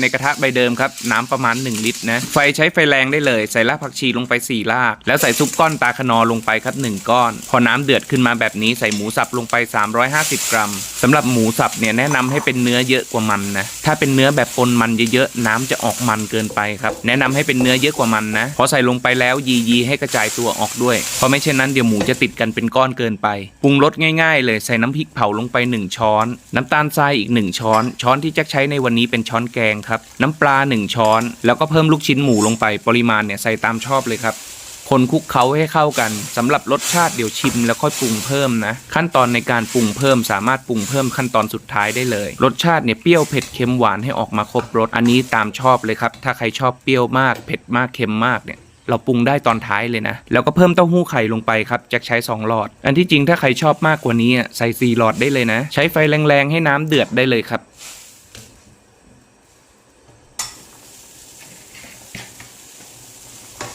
ในกระทะใบเดิมครับน้ำประมาณ 1 ลิตรนะไฟใช้ไฟแรงได้เลย ใส่รากผักชีลงไป 4 ราก แล้วใส่ซุปก้อนตาขนอลงไปครับ 1 ก้อน พอน้ำเดือดขึ้นมาแบบนี้ใส่หมูสับลงไป 350 กรัมสำหรับหมูสับเนี่ยแนะนำให้เป็นเนื้อเยอะกว่ามันนะถ้าเป็นเนื้อแบบปนมันเยอะๆน้ำจะออกมันเกินไปครับแนะนำให้เป็นเนื้อเยอะกว่ามันนะพอใส่ลงไปแล้วยียีๆให้กระจายตัวออกด้วยเพราะไม่เช่นนั้นเดี๋ยวหมูจะติดกันเป็นก้อนเกินไปปรุงรสง่ายๆ เลยใส่น้ำพริกเผาลงไป 1 ช้อน น้ำตาลทรายอีก 1 ช้อน ช้อนที่แจ็คใช้ในวันนี้เป็นช้อนแกงครับน้ำปลา 1 ช้อน แล้วก็เพิ่มลูกชิ้นหมูลงไปปริมาณเนี่ยใส่ตามชอบเลยครับ คนคลุกเคล้าให้เข้ากันสำหรับรสชาติเดี๋ยวชิมแล้วค่อยปรุงเพิ่มนะ ขั้นตอนในการปรุงเพิ่มสามารถปรุงเพิ่มขั้นตอนสุดท้ายได้เลย รสชาติเนี่ยเปรี้ยวเผ็ดเค็มหวานให้ออกมาครบรสอันนี้ตามชอบเลยครับถ้าใครชอบเปรี้ยวมากเผ็ดมากเค็มมากเนี่ยเราปรุงได้ตอนท้ายเลยนะ แล้วก็เพิ่มเต้าหู้ไข่ลงไปครับจ็คใช้ 2 หลอด อันที่จริงถ้าใครชอบมากกว่านี้อะใส่4หลอดได้เลยนะ ใช้ไฟแรงๆให้น้ำเดือดได้เลยครับ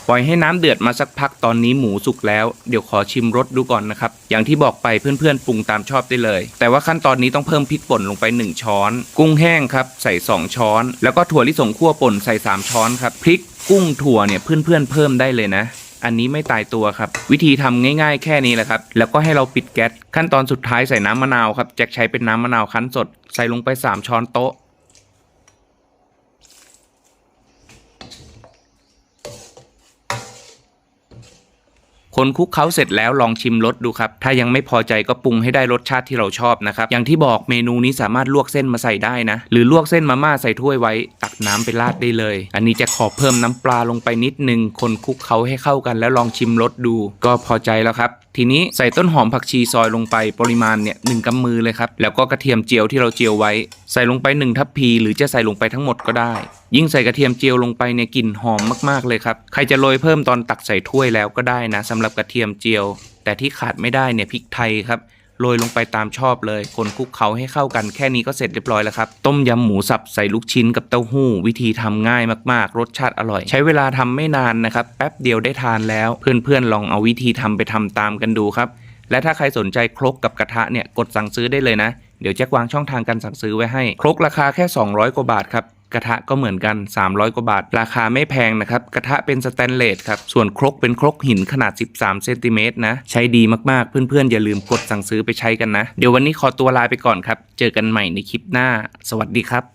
ปล่อยให้น้ำเดือดมาสักพักตอนนี้หมูสุกแล้ว เดี๋ยวขอชิมรสดูก่อนนะครับ อย่างที่บอกไปเพื่อนๆปรุงตามชอบได้เลย แต่ว่าขั้นตอนนี้ต้องเพิ่มพริกป่นลงไป 1 ช้อน กุ้งแห้งครับใส่ 2 ช้อน แล้วก็ถั่วลิสงคั่วป่นใส่ 3 ช้อนครับพริกกุ้งถั่วเนี่ยเพื่อนๆเพิ่มได้เลยนะอันนี้ไม่ตายตัวครับ วิธีทำง่ายๆ แค่นี้แหละครับ แล้วก็ให้เราปิดแก๊สขั้นตอนสุดท้ายใส่น้ำมะนาวครับแจ็คใช้เป็นน้ำมะนาวคั้นสด ใส่ลงไป 3 ช้อนโต๊ะ คนคุกเขาเสร็จแล้วลองชิมรสดูครับ ถ้ายังไม่พอใจก็ปรุงให้ได้รสชาติที่เราชอบนะครับ อย่างที่บอกเมนูนี้สามารถลวกเส้นมาใส่ได้นะ หรือลวกเส้นมาม่าใส่ถ้วยไว้ ตักน้ำไปราดได้เลย อันนี้จะขอเพิ่มน้ำปลาลงไปนิดนึง คนคุกเขาให้เข้ากันแล้วลองชิมรสดู ก็พอใจแล้วครับ ทีนี้ใส่ต้นหอมผักชีซอยลงไปปริมาณเนี่ยหนึ่งกำมือเลยครับ แล้วก็กระเทียมเจียวที่เราเจียวไว้ ใส่ลงไปหนึ่งทัพพี หรือจะใส่ลงไปทั้งหมดก็ได้ ยิ่งใส่กระเทียมเจียวลงไปเนี่ยกลิ่นหอมมากๆเลยครับใครจะโรยเพิ่มตอนตักใส่ถ้วยแล้วก็ได้นะสำหรับกระเทียมเจียว แต่ที่ขาดไม่ได้เนี่ยพริกไทยครับ โรยลงไปตามชอบเลย คนคลุกเคล้าให้เข้ากันแค่นี้ก็เสร็จเรียบร้อยแล้วครับ ต้มยำหมูสับใส่ลูกชิ้นกับเต้าหู้ วิธีทำง่ายมากๆ รสชาติอร่อย ใช้เวลาทำไม่นานนะครับ แป๊บเดียวได้ทานแล้ว เพื่อนๆลองเอาวิธีทำไปทำตามกันดูครับ และถ้าใครสนใจครกกับกระทะเนี่ยกดสั่งซื้อได้เลยนะ เดี๋ยวแจ็ควางช่องทางการสั่งซื้อไว้ให้ ครกราคาแค่ 200 กว่าบาทครับ กระทะก็เหมือนกัน 300 กว่าบาท ราคาไม่แพงนะครับ กระทะเป็นสแตนเลสครับ ส่วนครกเป็นครกหินขนาด 13เซนติเมตรนะ ใช้ดีมากๆ เพื่อนๆ อย่าลืมกดสั่งซื้อไปใช้กันนะ เดี๋ยววันนี้ขอตัวลาไปก่อนครับ เจอกันใหม่ในคลิปหน้า สวัสดีครับ